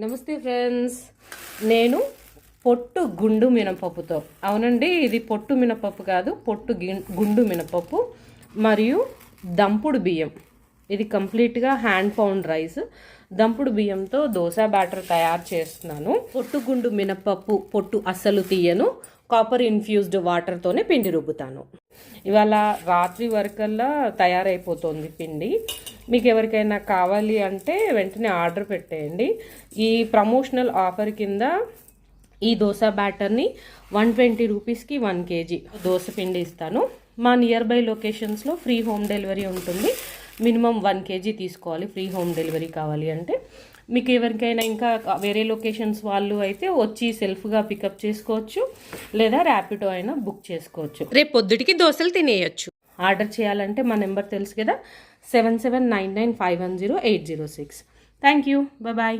నమస్తే ఫ్రెండ్స్. నేను పొట్టు గుండు మినపప్పుతో. అవునండి ఇది పొట్టు మినపప్పు కాదు పొట్టు గుండు మినపప్పు మరియు దంపుడు బియ్యం. ఇది కంప్లీట్గా హ్యాండ్ పౌండ్ రైస్ దంపుడు బియ్యంతో దోశ బ్యాటర్ తయారు చేస్తున్నాను. పొట్టు గుండు మినపప్పు పొట్టు అస్సలు తీయను. కాపర్ ఇన్ఫ్యూజ్డ్ వాటర్తోనే పిండి రుబ్బుతాను. ఇవాళ రాత్రి వరకల్లా తయారైపోతుంది పిండి. మీకు ఎవరికైనా కావాలి అంటే వెంటనే ఆర్డర్ పెట్టేయండి. ఈ ప్రమోషనల్ ఆఫర్ కింద ఈ దోశ బ్యాటర్ని వన్ ట్వంటీ రూపీస్కి వన్ కేజీ దోశ పిండి ఇస్తాను. మా నియర్ బై లొకేషన్స్లో ఫ్రీ హోమ్ డెలివరీ ఉంటుంది. మినిమం వన్ కేజీ తీసుకోవాలి ఫ్రీ హోమ్ డెలివరీ కావాలి అంటే. మీకు ఎవరికైనా ఇంకా వేరే లొకేషన్స్ వాళ్ళు అయితే వచ్చి సెల్ఫ్గా పికప్ చేసుకోవచ్చు లేదా ర్యాపిడో అయినా బుక్ చేసుకోవచ్చు. రేపు పొద్దుటికి దోశలు తినేయచ్చు. ఆర్డర్ చేయాలంటే మా నెంబర్ తెలుసు కదా seven seven nine nine five one zero eight zero six. Thank you. Bye